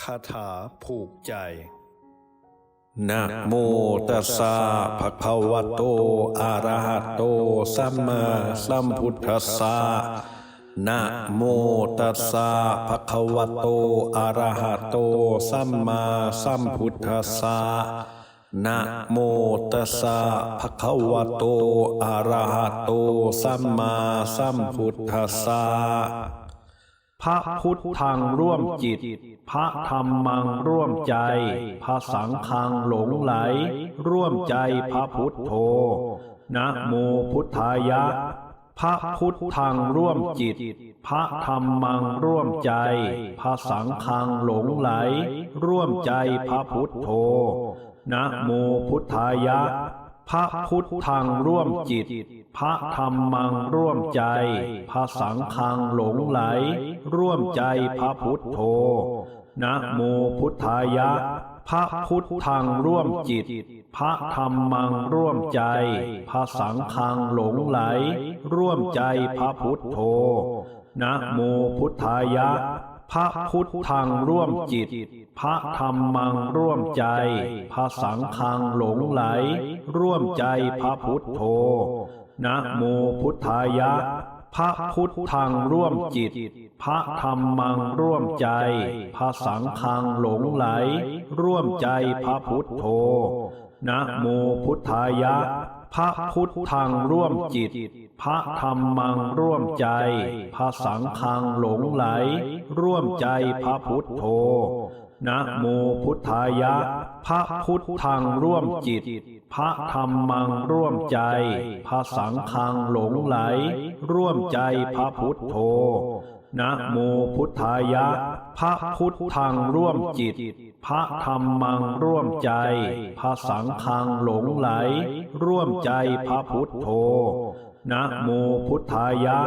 คาถาผูกใจ นะโมตัสสะภะคะวะโต อะระหะโต สัมมาสัมพุทธัสสะนะโมตัสสะภะคะวะโต อะระหะโต สัมมาสัมพุทธัสสะนะโมตัสสะภะคะวะโต อะระหะโต สัมมาสัมพุทธัสสะ พระพุทธังร่วมจิต พระธรรมังร่วมใจ พระสังฆังหลงไหล ร่วมใจพระพุทโธ นะโมพุทธายะ พระพุทธังร่วมจิต พระธรรมังร่วมใจ พระสังฆังหลงไหล ร่วมใจพระพุทโธ นะโมพุทธายะ พระพุทธังร่วมจิต พระธรรมังร่วมใจ พระสังฆังหลงไหล ร่วมใจพระพุทโธ นะโมพุทธายะ พระพุทธังร่วมจิต พระธรรมังร่วมใจ พระสังฆังหลงไหล ร่วมใจพระพุทโธ นะโมพุทธายะ พระพุทธังร่วมจิต พระธรรมังร่วมใจ พระสังฆังหลงไหล ร่วมใจพระพุทโธนะโมพุทธายะ พระพุทธังร่วมจิต พระธรรมังร่วมใจ พระสังฆังหลงไหล ร่วมใจพระพุทโธนะโมพุทธายะ พระพุทธังร่วมจิต พระธรรมังร่วมใจ พระสังฆังหลงไหล ร่วมใจพระพุทธโธนะโมพุทธายะ พระพุทธังร่วมจิต พระธรรมังร่วมใจ พระสังฆังหลงไหล ร่วมใจพระพุทธโธนะโมพุทธายะ พระพุทธังร่วมจิต พระธรรมังร่วมใจ พระสังฆังหลงไหล ร่วมใจพระพุทธโธนะโมพุทธายะ